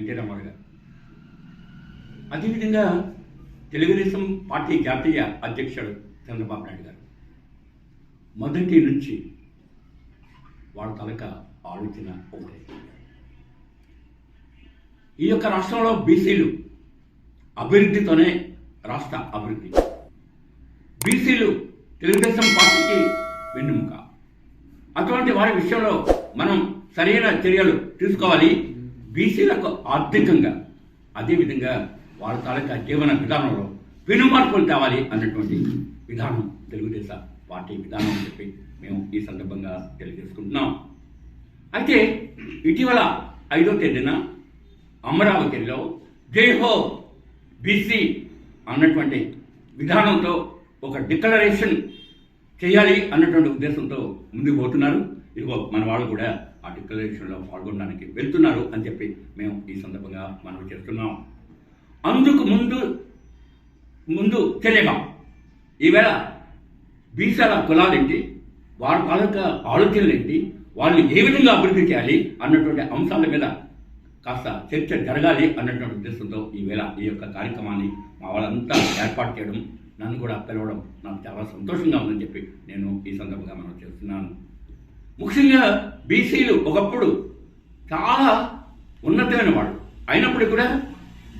NT Ramarao గారు. అదేవిధంగా Telugu Desam party జాతీయ అధ్యక్షుడు చంద్రబాబు నాయుడు గారు. మొదటి నుంచి వాళ్ళ తలక ఆలోచన ఒకటే ఈ యొక్క రాష్ట్రంలో బీసీలు అభివృద్ధితోనే రాష్ట్ర అభివృద్ధి. బీసీలు తెలుగుదేశం పార్టీకి వెన్నుముక. అటువంటి వారి విషయంలో మనం సరైన చర్యలు తీసుకోవాలి. బీసీలకు ఆర్థికంగా అదేవిధంగా వాళ్ళ తాలూకా జీవన విధానంలో పెనుమార్పులు తేవాలి అన్నటువంటి విధానం తెలుగుదేశం పార్టీ విధానం అని చెప్పి మేము ఈ సందర్భంగా తెలియజేసుకుంటున్నాం. అయితే ఇటీవల ఐదో తేదీన అమరావతిలో జై హో బీసీ అన్నటువంటి విధానంతో ఒక డిక్లరేషన్ చేయాలి అన్నటువంటి ఉద్దేశంతో ముందుకు పోతున్నారు. ఇదిగో మన వాళ్ళు కూడా ఆ డిక్లరేషన్లో పాల్గొనడానికి వెళ్తున్నారు అని చెప్పి మేము ఈ సందర్భంగా మనం చేస్తున్నాం. అందుకు ముందు ముందు తెలియగా ఈవేళ బీసాల కులాలేంటి వారి పాలక ఆలోచనలు ఏంటి వాళ్ళని ఏ విధంగా అభివృద్ధి చేయాలి అన్నటువంటి అంశాల మీద కాస్త చర్చ జరగాలి అన్నటువంటి ఉద్దేశంతో ఈవేళ ఈ యొక్క కార్యక్రమాన్ని మా వాళ్ళంతా ఏర్పాటు చేయడం నన్ను కూడా పిలవడం నాకు చాలా సంతోషంగా ఉందని చెప్పి నేను ఈ సందర్భంగా మనం చేస్తున్నాను. ముఖ్యంగా బీసీలు ఒకప్పుడు చాలా ఉన్నతమైన వాళ్ళు అయినప్పటికీ కూడా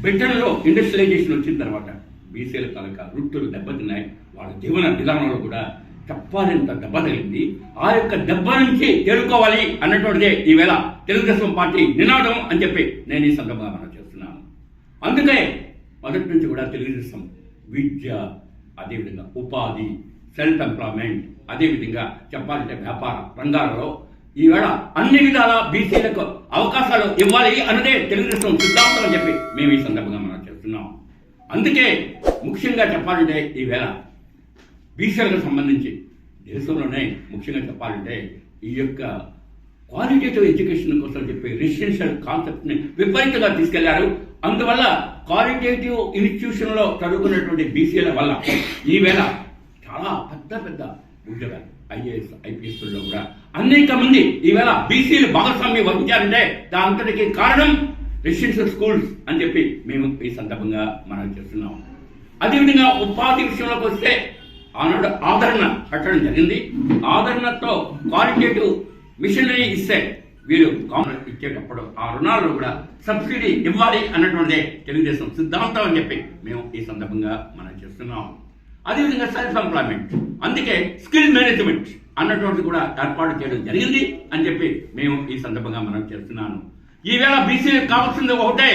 బ్రిటన్లో ఇండస్ట్రియలైజేషన్ వచ్చిన తర్వాత బీసీల తాలూకా వృత్తులు దెబ్బతిన్నాయి. వాళ్ళ జీవన విధానంలో కూడా చెప్పాలంత దెబ్బ తగిలింది. ఆ యొక్క దెబ్బ నుంచి తేరుకోవాలి అన్నటువంటిదే ఈవేళ తెలుగుదేశం పార్టీ నినాదం అని చెప్పి నేను ఈ సందర్భంగా మనం చేస్తున్నాను. అందుకే మొదటి నుంచి కూడా తెలుగుదేశం విద్య అదేవిధంగా ఉపాధి సెల్ఫ్ ఎంప్లాయ్మెంట్ అదేవిధంగా చెప్పాలంటే వ్యాపార. రంగాలలో ఈవేళ అన్ని విధాల బీసీలకు అవకాశాలు ఇవ్వాలి అన్నదే తెలుగుదేశం సిద్ధాంతం అని చెప్పి మేము ఈ సందర్భంగా మనం చెప్తున్నాం. అందుకే ముఖ్యంగా చెప్పాలంటే ఈవేళ బీసీలకు సంబంధించి దేశంలోనే ముఖ్యంగా చెప్పాలంటే ఈ యొక్క క్వాలిటేటివ్ ఎడ్యుకేషన్ కోసం చెప్పి రెసిడెన్షియల్ కాన్సెప్ట్ని విపరీతంగా తీసుకెళ్ళారు. అందువల్ల క్వాలిటేటివ్ ఇన్స్టిట్యూషన్లో చదువుకున్నటువంటి బీసీల వల్ల ఈవేళ చాలా పెద్ద పెద్ద ఉద్యోగాలు ఐఏఎస్ ఐపీఎస్లో కూడా అనేక మంది ఈవేళ బీసీలు భాగస్వామ్యం వహించారంటే దాంతటికి కారణం రెసిడెన్షియల్ స్కూల్స్ అని చెప్పి మేము ఈ సందర్భంగా మనం చేస్తున్నాం. అదేవిధంగా ఉపాధి విషయంలోకి వస్తే ఆనాడు ఆదరణ కట్టడం జరిగింది. ఆదరణతో క్వాలిటేటివ్ మిషనరీ ఇస్తే వీరు కాంగ్రెస్ ఇచ్చేటప్పుడు ఆ రుణాలు కూడా సబ్సిడీ ఇవ్వాలి అన్నటువంటిదే తెలుగుదేశం సిద్ధాంతం అని చెప్పి మేము ఈ సందర్భంగా మనం చేస్తున్నాం. అదేవిధంగా సెల్ఫ్ ఎంప్లాయ్మెంట్ అందుకే స్కిల్ మేనేజ్మెంట్ అన్నటువంటిది కూడా ఏర్పాటు చేయడం జరిగింది అని చెప్పి మేము ఈ సందర్భంగా మనం చేస్తున్నాను. ఈవేళ బీసీలకు కావాల్సింది ఒకటే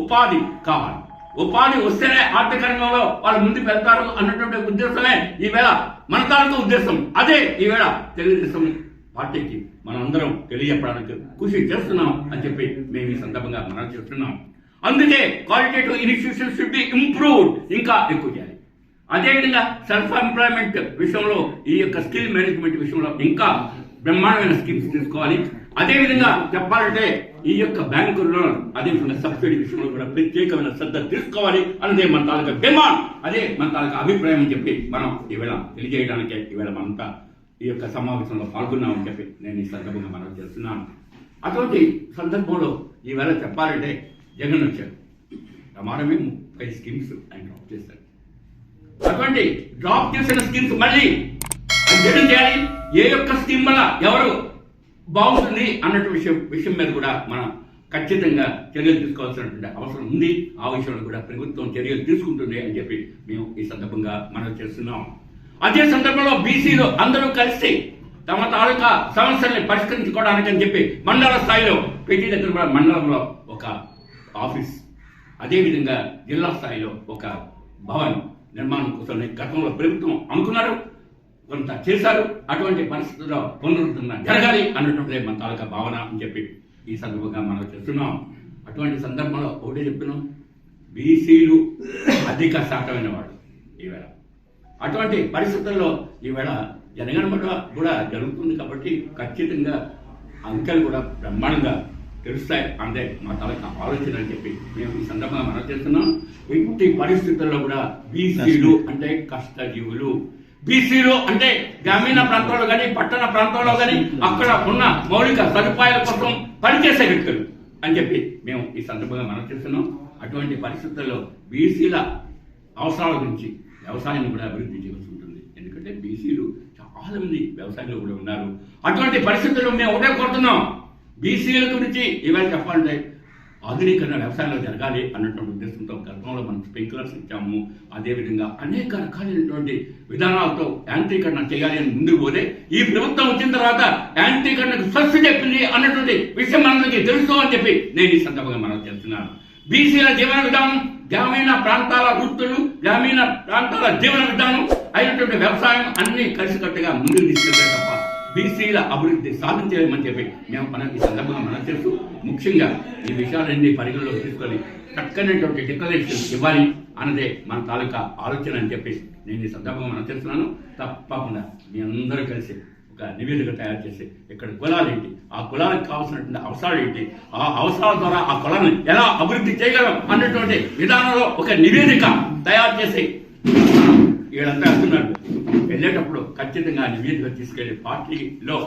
ఉపాధి కావాలి. ఉపాధి వస్తేనే ఆర్థిక రంగంలో వాళ్ళు ముందుకు వెళ్తారు అన్నటువంటి ఉద్దేశమే ఈవేళ మన తాలూకు ఉద్దేశం. అదే ఈవేళ తెలుగుదేశం పార్టీకి మనందరం తెలియజెప్పడానికి కృషి చేస్తున్నాం అని చెప్పి మేము ఈ సందర్భంగా మనం చేస్తున్నాం అందుకే qualitative institution should be improved ఇంకా ఎక్కువ చేయాలి. అదేవిధంగా సెల్ఫ్ ఎంప్లాయ్మెంట్ విషయంలో ఈ యొక్క స్కిల్ మేనేజ్మెంట్ విషయంలో ఇంకా బ్రహ్మాండమైన స్కీమ్స్ తీసుకోవాలి అదేవిధంగా చెప్పాలంటే ఈ యొక్క బ్యాంకు లోన్ అదేవిధంగా సబ్సిడీ విషయంలో కూడా ప్రత్యేకమైన శ్రద్ధ తీసుకోవాలి అన్నదే మన తాలూకా డిమాండ్. అదే మన తాలూకా అభిప్రాయం అని చెప్పి మనం ఈవేళ తెలియజేయడానికే ఈవేళ మనంతా ఈ యొక్క సమావేశంలో పాల్గొన్నామని చెప్పి నేను ఈ సందర్భంగా మనం చేస్తున్నాను. అటువంటి సందర్భంలో ఈవేళ చెప్పాలంటే జగన్ వచ్చారు ప్రమాణమే ముప్పై స్కీమ్స్ ఆయన డ్రాప్ చేశారు అటువంటి డ్రాప్ చేసిన స్కీమ్స్ మళ్ళీ జగన్ చేయాలి. ఏ యొక్క స్కీమ్ వల్ల ఎవరు బాగుంటుంది అన్నట్టు విషయం విషయం మీద కూడా మనం ఖచ్చితంగా చర్యలు తీసుకోవాల్సినటువంటి అవసరం ఉంది. ఆ విషయంలో కూడా ప్రభుత్వం చర్యలు తీసుకుంటుంది అని చెప్పి మేము ఈ సందర్భంగా మనం చేస్తున్నాం. అదే సందర్భంలో బీసీలు అందరూ కలిసి తమ తాలూకా సమస్యల్ని పరిష్కరించుకోవడానికి అని చెప్పి మండల స్థాయిలో ప్రతి దగ్గర కూడా మండలంలో ఒక ఆఫీస్ అదేవిధంగా జిల్లా స్థాయిలో ఒక భవన్ నిర్మాణం కోసం గతంలో ప్రభుత్వం అనుకున్నారు. కొంత చేశారు. అటువంటి పరిస్థితుల్లో పునరుద్ధరణ జరగాలి అన్నటువంటి మన తాలూకా భావన అని చెప్పి ఈ సందర్భంగా మనం చేస్తున్నాం అటువంటి సందర్భంలో ఒకటే చెప్తున్నాం. బీసీలు అధిక శాతమైన వాడు ఈవేళ అటువంటి పరిస్థితుల్లో ఈవేళ జనగణమన కూడా జరుగుతుంది కాబట్టి ఖచ్చితంగా అంకెలు కూడా బ్రహ్మాండంగా తెలుస్తాయి. అంటే మా తాలూకా ఆలోచన అని చెప్పి మేము ఈ సందర్భంగా మనం చేస్తున్నాం. ఎట్టి పరిస్థితుల్లో కూడా బీసీలు అంటే కష్టజీవులు. బీసీలు అంటే గ్రామీణ ప్రాంతాల్లో కానీ పట్టణ ప్రాంతాల్లో కానీ అక్కడ ఉన్న మౌలిక సదుపాయాల కోసం పనిచేసే వ్యక్తులు అని చెప్పి మేము ఈ సందర్భంగా మనం చేస్తున్నాం. అటువంటి పరిస్థితుల్లో బీసీల అవసరాల గురించి వ్యవసాయాన్ని కూడా అభివృద్ధి చేయవలసి ఉంటుంది. ఎందుకంటే బీసీలు చాలా మంది వ్యవసాయంలో కూడా ఉన్నారు. అటువంటి పరిస్థితుల్లో మేము ఒకటే కోరుతున్నాం. బీసీల గురించి ఇవాళ చెప్పాలంటే ఆధునీకరణ వ్యవసాయంలో జరగాలి అన్నటువంటి ఉద్దేశంతో గతంలో మనం స్ప్రింక్లర్స్ ఇచ్చాము. అదేవిధంగా అనేక రకాలైనటువంటి విధానాలతో యాంత్రీకరణ చేయాలి అని ముందుకు పోతే ఈ ప్రభుత్వం వచ్చిన తర్వాత యాంత్రీకరణకు స్వస్తి చెప్పింది అన్నటువంటి విషయం మనందరికీ తెలుసు అని చెప్పి నేను ఈ సందర్భంగా మనం చెప్తున్నాను బీసీల జీవన విధానం గ్రామీణ ప్రాంతాల వృత్తులు గ్రామీణ ప్రాంతాల జీవన విధానం అయినటువంటి వ్యవసాయం అన్ని కలిసికట్టుగా ముందుకు తీసుకెళ్తే తప్ప బీసీల అభివృద్ధి సాధించలేమని చెప్పి. మేము మనం ఈ సందర్భంగా మనం తెలుసు. ముఖ్యంగా ఈ విషయాలన్నీ పరిగణలోకి తీసుకొని చక్కనటువంటి డిక్లరేషన్ ఇవ్వాలి అన్నదే మన తాలూకా ఆలోచన అని చెప్పి నేను ఈ సందర్భంగా మనం తెలుస్తున్నాను. తప్పకుండా మీ అందరూ కలిసి ఒక నివేదిక తయారు చేసి ఇక్కడ కులాలు ఏంటి ఆ కులానికి కావాల్సినటువంటి అవసరాలు ఏంటి ఆ అవసరాల ద్వారా ఆ కులాన్ని ఎలా అభివృద్ధి చేయగలం అన్నటువంటి విధానంలో ఒక నివేదిక తయారు చేసి వీళ్ళంతా వెళ్తున్నారు వెళ్ళేటప్పుడు ఖచ్చితంగా ఆ నివేదిక తీసుకెళ్ళి పార్టీలో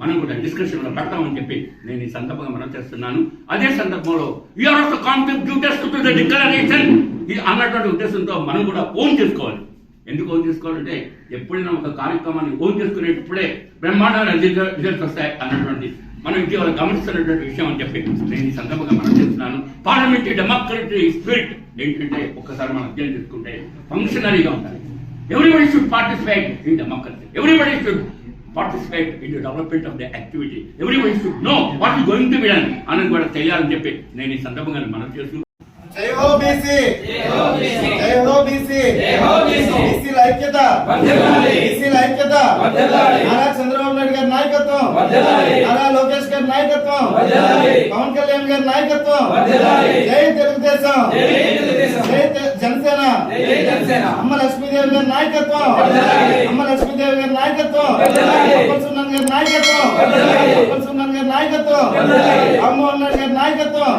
మనం కూడా డిస్కషన్లో పెడతామని చెప్పి నేను ఈ సందర్భంగా మనం చేస్తున్నాను. అదే సందర్భంలో you are of contributors to the declaration అన్నటువంటి ఉద్దేశంతో మనం కూడా ఓన్ చేసుకోవాలి. ఎందుకు ఓన్ చేసుకోవాలంటే ఎప్పుడైనా ఒక కార్యక్రమాన్ని ఓన్ చేసుకునేటప్పుడే బ్రహ్మాండమైన రిజల్ట్స్ వస్తాయి అన్నటువంటి మనం ఇటీవల గమనిస్తున్నటువంటి విషయం అని చెప్పి నేను ఈ సందర్భంగా మనం చేస్తున్నాను. పార్లమెంటరీ డెమోక్రటరీ స్పిరిట్ ఏంటంటే ఒక్కసారి మనం అధ్యయనం చేసుకుంటే ఫంక్షనరీగా ఉండాలి everybody should participate in democracy everybody should participate in the development of the activity everybody should know what is going to be done అన్నది కూడా చేయాలని చెప్పి నేను ఈ సందర్భంగా మనం చేస్తూ జై హో బీసీ! జై హో బీసీ! బీసీల ఐక్యత! బీసీల ఐక్యత! నాయకత్వం నారా లోకేష్ గారి నాయకత్వం పవన్ కళ్యాణ్ గారి నాయకత్వం జై తెలుగుదేశం జై తె- జనసేన అమ్మ లక్ష్మీదేవి గారి నాయకత్వం అమ్మ లక్ష్మీదేవి గారి నాయకత్వం అప్పల్ సున్నాన్ గారి నాయకత్వం అప్పల్ సున్నాన్ గారి నాయకత్వం రామ్మోహన్ నాయుడు గారి నాయకత్వం